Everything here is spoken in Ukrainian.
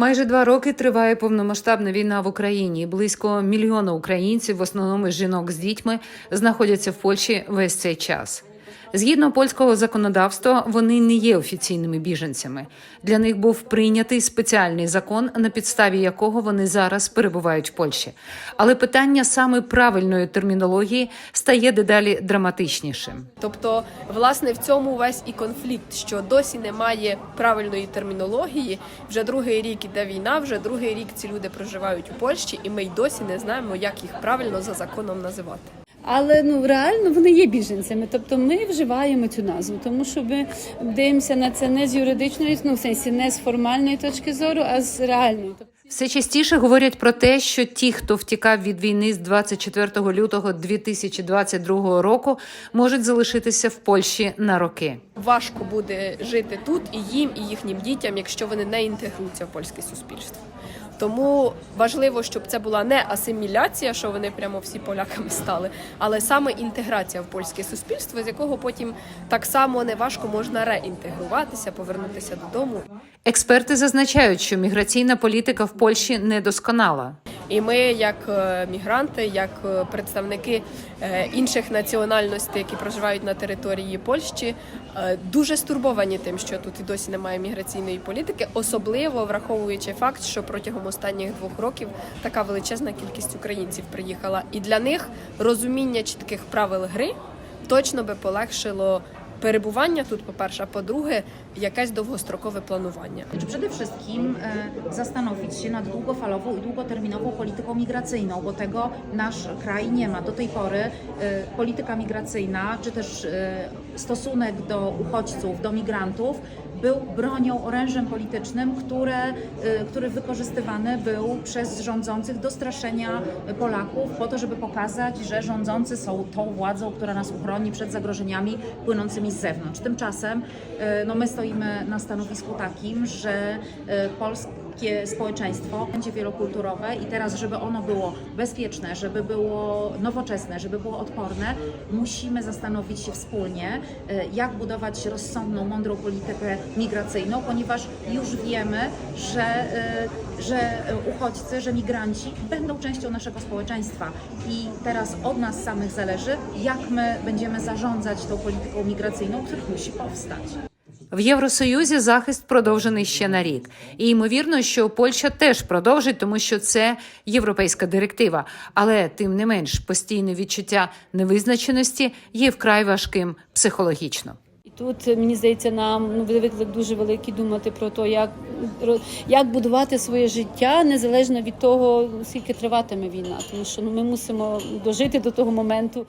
Майже два роки триває повномасштабна війна в Україні. Близько мільйона українців, в основному жінок з дітьми, знаходяться в Польщі весь цей час. Згідно польського законодавства, вони не є офіційними біженцями. Для них був прийнятий спеціальний закон, на підставі якого вони зараз перебувають в Польщі. Але питання саме правильної термінології стає дедалі драматичнішим. Тобто, власне, в цьому весь і конфлікт, що досі немає правильної термінології. Вже другий рік іде війна, вже другий рік ці люди проживають у Польщі, і ми й досі не знаємо, як їх правильно за законом називати. Але ну реально вони є біженцями. Тобто ми вживаємо цю назву, тому що ми дивимося на це не з юридичної, ну в сенсі не з формальної точки зору, а з реальної. Все частіше говорять про те, що ті, хто втікав від війни з 24 лютого 2022 року, можуть залишитися в Польщі на роки. Важко буде жити тут і їм, і їхнім дітям, якщо вони не інтегруються в польське суспільство. Тому важливо, щоб це була не асиміляція, що вони прямо всі поляками стали, але саме інтеграція в польське суспільство, з якого потім так само неважко можна реінтегруватися, повернутися додому. Експерти зазначають, що міграційна політика в Польщі недосконала. І ми, як е, мігранти, як е, представники е, інших національностей, які проживають на території Польщі, дуже стурбовані тим, що тут і досі немає міграційної політики, особливо враховуючи факт, що протягом останніх двох років така величезна кількість українців приїхала, і для них розуміння чітких правил гри точно би polегшило перебування тут, по-перше, а по-друге, якесь довгострокове планування. Przede wszystkim e, zastanowić się nad długofalową i długoterminową polityką migracyjną, bo tego nasz kraj nie ma. Do tej pory e, polityka migracyjna, czy też e, stosunek do uchodźców, do migrantów był bronią, orężem politycznym, które, e, który wykorzystywany był przez rządzących do straszenia Polaków po to, żeby pokazać, że rządzący są tą władzą, która nas uchroni przed zagrożeniami płynącymi z zewnątrz. Tymczasem e, no, my stoimy na stanowisku takim, że e, polskie społeczeństwo będzie wielokulturowe i teraz, żeby ono było bezpieczne, żeby było nowoczesne, żeby było odporne, musimy zastanowić się wspólnie, e, jak budować rozsądną, mądrą politykę migracyjną, ponieważ już wiemy, że, e, że uchodźcy, że migranci będą częścią naszego społeczeństwa i teraz od nas samych zależy, jak my będziemy zarządzać tą polityką migracyjną, która musi powstać. В Євросоюзі захист продовжений ще на рік, і ймовірно, що Польща теж продовжить, тому що це європейська директива. Але тим не менш постійне відчуття невизначеності є вкрай важким психологічно. тут мені здається, нам ну виклик дуже великий думати про те, як як будувати своє життя незалежно від того, скільки триватиме війна, тому що ну ми мусимо дожити до того моменту.